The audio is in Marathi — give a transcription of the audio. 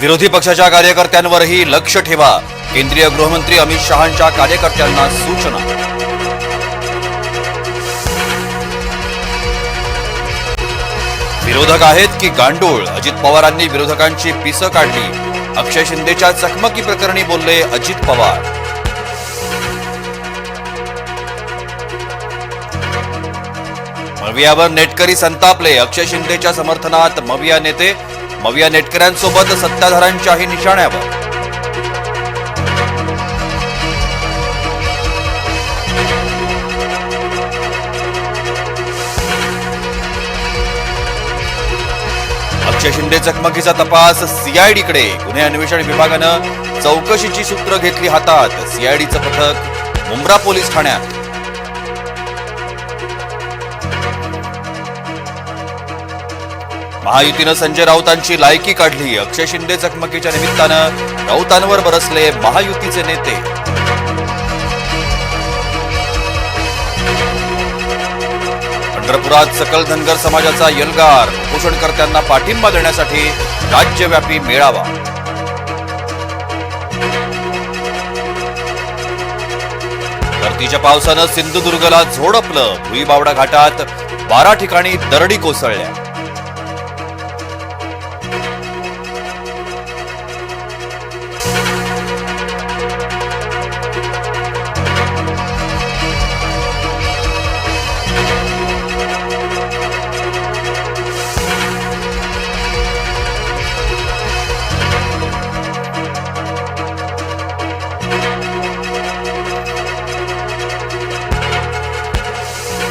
विरोधी पक्षाच्या कार्यकर्त्यांवरही लक्ष ठेवा. केंद्रीय गृहमंत्री अमित शहांच्या कार्यकर्त्यांना सूचना. विरोधक आहेत की गांडूळ? अजित पवारांनी विरोधकांची पिसं काढली. अक्षय शिंदेच्या चकमकी प्रकरणी बोलले अजित पवार. मवियावर नेटकरी संतापले. अक्षय शिंदेच्या समर्थनात मविया नेते मविया नेटकऱ्यांसोबत सत्ताधाऱ्यांच्याही निशाण्यावर. अक्षय शिंदे चकमकीचा तपास सीआयडीकडे गुन्हे अन्वेषण विभागानं चौकशीची सूत्र घेतली हातात. सीआयडीचं पथक मुंब्रा पोलीस ठाण्यात. महायुतीनं संजय राऊतांची लायकी काढली. अक्षय शिंदे चकमकीच्या निमित्तानं राऊतांवर बरसले महायुतीचे नेते. पंढरपुरात सकल धनगर समाजाचा यलगार उपोषणकर्त्यांना पाठिंबा देण्यासाठी राज्यव्यापी मेळावा. परतीच्या पावसानं सिंधुदुर्गला झोडपलं. भुईबावडा घाटात बारा ठिकाणी दरडी कोसळल्या.